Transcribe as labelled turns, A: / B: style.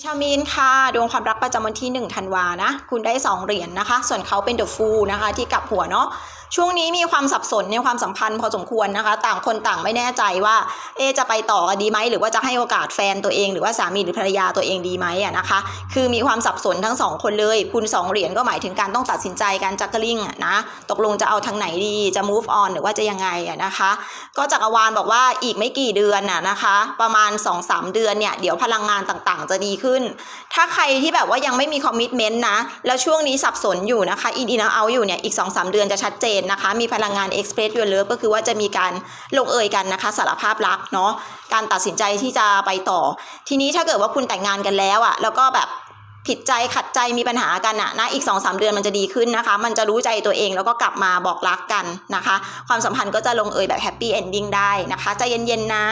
A: ชามีนค่ะ ดวงความรักประจำวันที่1ธันวานะ คุณได้ 2 เหรียญนะคะ ส่วนเขาเป็นเดอะฟูลนะคะ ที่กลับหัวเนาะ ช่วงนี้มีความสับสนในความสัมพันธ์พอสมควรนะคะ ต่างคนต่างไม่แน่ใจว่า เอจะไปต่อกันดีไหมหรือว่าจะให้โอกาสแฟนตัวเองหรือว่าสามีหรือภรรยาตัวเองดีไหมอะนะคะ คือมีความสับสนทั้งสองคนเลยคุณสองเหรียญก็หมายถึงการต้องตัดสินใจการจักกลิงนะตกลงจะเอาทางไหนดีจะ move on หรือว่าจะยังไงอะนะคะ ก็จักรวาลบอกว่าอีกไม่กี่เดือนน่ะนะคะ ประมาณ 2-3 เดือนเนี่ยเดี๋ยวพลังงานต่างๆ จะดีขึ้น ถ้าใครที่แบบว่ายังไม่มีคอมมิชเมนต์นะแล้วช่วงนี้สับสนอยู่นะคะอินอินเอาอยู่เนี่ยอีก 2-3 เดือนจะชัดเจนนะคะ มีพลังงาน Express Your Love ก็คือว่าจะมีการลงเอยกันนะคะ สารภาพรักเนาะการตัดสินใจที่จะไปต่อ ทีนี้ถ้าเกิดว่าคุณแต่งงานกันแล้วอะแล้วก็แบบผิดใจขัดใจมีปัญหากันอะนะอีก2-3เดือนมันจะดีขึ้นนะคะ มันจะรู้ใจตัวเองแล้วก็กลับมาบอกรักกันนะคะ ความสัมพันธ์ก็จะลงเอยแบบแฮปปี้เอนดิ้งได้นะคะใจเย็นๆนะ